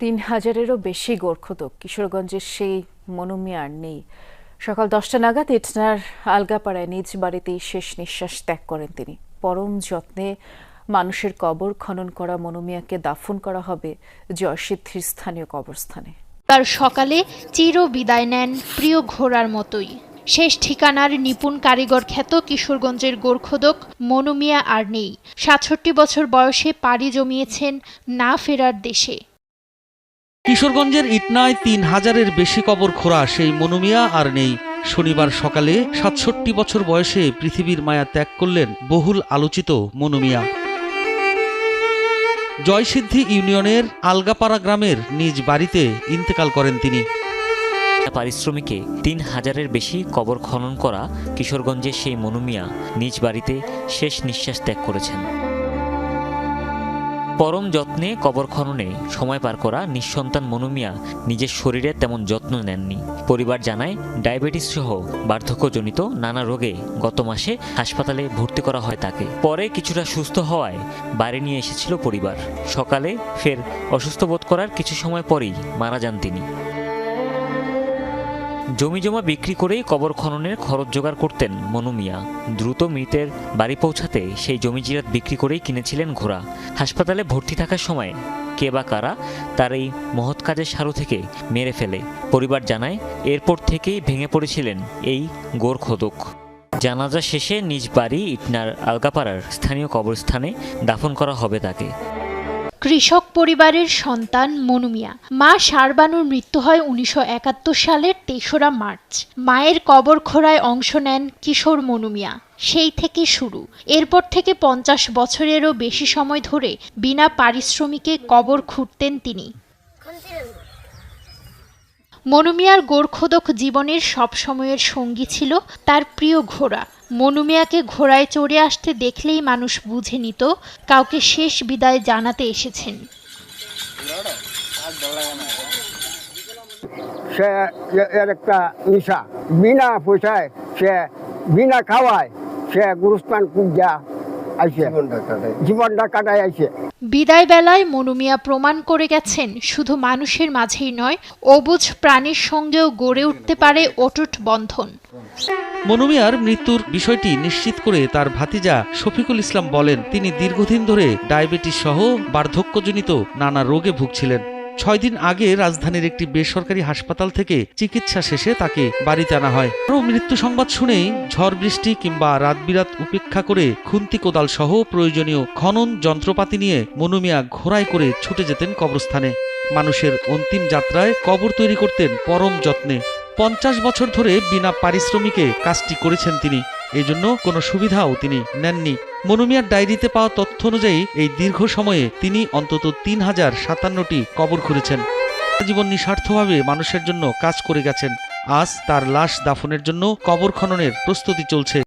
তিন হাজারেরও বেশি গোর্খদক কিশোরগঞ্জের সেই মনুমিয়া আর নেই। সকাল দশটা নাগাদ ইটনার আলগাপাড়ায় নিজ বাড়িতেই শেষ নিঃশ্বাস ত্যাগ করেন তিনি। পরম যত্নে মানুষের কবর খনন করা মনুমিয়াকে দাফন করা হবে জয়সিদ্ধির স্থানীয় কবরস্থানে। তার সকালে চির বিদায় নেন প্রিয় ঘোড়ার মতোই। শেষ ঠিকানার নিপুণ কারিগর খ্যাত কিশোরগঞ্জের গোর্খদক মনুমিয়া আর নেই। সাতষট্টি বছর বয়সে পাড়ি জমিয়েছেন না ফেরার দেশে। কিশোরগঞ্জের ইটনায় তিন হাজারের বেশি কবর খোঁড়া সেই মনুমিয়া আর নেই। শনিবার সকালে সাতষট্টি বছর বয়সে পৃথিবীর মায়া ত্যাগ করলেন বহুল আলোচিত মনুমিয়া। জয়সিদ্ধি ইউনিয়নের আলগাপাড়া গ্রামের নিজ বাড়িতে ইন্তেকাল করেন তিনি। পারিশ্রমিকে তিন হাজারের বেশি কবর খনন করা কিশোরগঞ্জের সেই মনুমিয়া নিজ বাড়িতে শেষ নিঃশ্বাস ত্যাগ করেছেন। পরম যত্নে কবর খননে সময় পার করা নিঃসন্তান মনুমিয়া নিজের শরীরে তেমন যত্ন নেননি। পরিবার জানায়, ডায়াবেটিস সহ বার্ধক্যজনিত নানা রোগে গত মাসে হাসপাতালে ভর্তি করা হয় তাকে। পরে কিছুটা সুস্থ হওয়ায় বাড়ি নিয়ে এসেছিল পরিবার। সকালে ফের অসুস্থ বোধ করার কিছু সময় পরেই মারা যান তিনি। জমি জমা বিক্রি করেই কবর খননের খরচ জোগাড় করতেন মনু মিয়া। দ্রুত মৃতের বাড়ি পৌঁছাতে সেই জমি জিরাত বিক্রি করেই কিনেছিলেন ঘোড়া। হাসপাতালে ভর্তি থাকার সময় কে বা কারা তার এই মহৎ কাজের সারু থেকে মেরে ফেলে। পরিবার জানায়, এরপর থেকেই ভেঙে পড়েছিলেন এই গোর খোদক। জানাজা শেষে নিজ বাড়ি ইটনার আলগাপাড়ার স্থানীয় কবরস্থানে দাফন করা হবে তাকে। কৃষক পরিবারের সন্তান মনুমিয়া মা সারবানুর মৃত্যু হয় উনিশশো একাত্তর সালের তেসরা মার্চ। মায়ের কবর খোড়ায় অংশ নেন কিশোর মনুমিয়া সেই থেকে শুরু। এরপর থেকে পঞ্চাশ বছরেরও বেশি সময় ধরে বিনা পারিশ্রমিকে কবর খুঁড়তেন তিনি। মনুমিয়ার গোর্খোদক জীবনের সব সময়ের সঙ্গী ছিল তার প্রিয় ঘোড়া। মনুমিয়াকে ঘোড়ায় চড়ে আসতে দেখলেই মানুষ বুঝে নিত, কাউকে শেষ বিদায় জানাতে এসেছেন। সে এর একটা নিশা। বিনা পয়সায় সে, বিনা খাওয়ায় সে গুরুস্থান পূজা জীবনটা কাটায়। আইসে বিদায় বেলায় মনুমিয়া প্রমাণ করে গেছেন শুধু মানুষের মাঝেই নয় অবুঝ প্রাণীর সঙ্গেও গড়ে উঠতে পারে অটুট বন্ধন। মনুমিয়ার মৃত্যুর বিষয়টি নিশ্চিত করে তার ভাতিজা শফিকুল ইসলাম বলেন তিনি দীর্ঘদিন ধরে ডায়াবেটিস সহ বার্ধক্যজনিত নানা রোগে ভুগছিলেন। ছয় দিন আগে রাজধানীর একটি বেসরকারি হাসপাতাল থেকে চিকিৎসা শেষে তাকে বাড়িতে আনা হয়। আরও মৃত্যু সংবাদ শুনেই ঝড় বৃষ্টি কিংবা রাতবিরাত উপেক্ষা করে খুন্তি কোদাল সহ প্রয়োজনীয় খনন যন্ত্রপাতি নিয়ে মনুমিয়া ঘোড়ায় করে ছুটে যেতেন কবরস্থানে। মানুষের অন্তিম যাত্রায় কবর তৈরি করতেন পরম যত্নে। পঞ্চাশ বছর ধরে বিনা পারিশ্রমিকে কাজটি করেছেন তিনি। এজন্য কোনো সুবিধাও তিনি নেননি। মনুমিয়ার ডায়েরিতে পাওয়া তথ্য অনুযায়ী এই দীর্ঘ সময়ে তিনি অন্তত তিন হাজার সাতান্নটি কবর খুঁড়েছেন জীবন নিঃস্বার্থভাবে মানুষের জন্য কাজ করে গেছেন। আজ তার লাশ দাফনের জন্য কবর খননের প্রস্তুতি চলছে।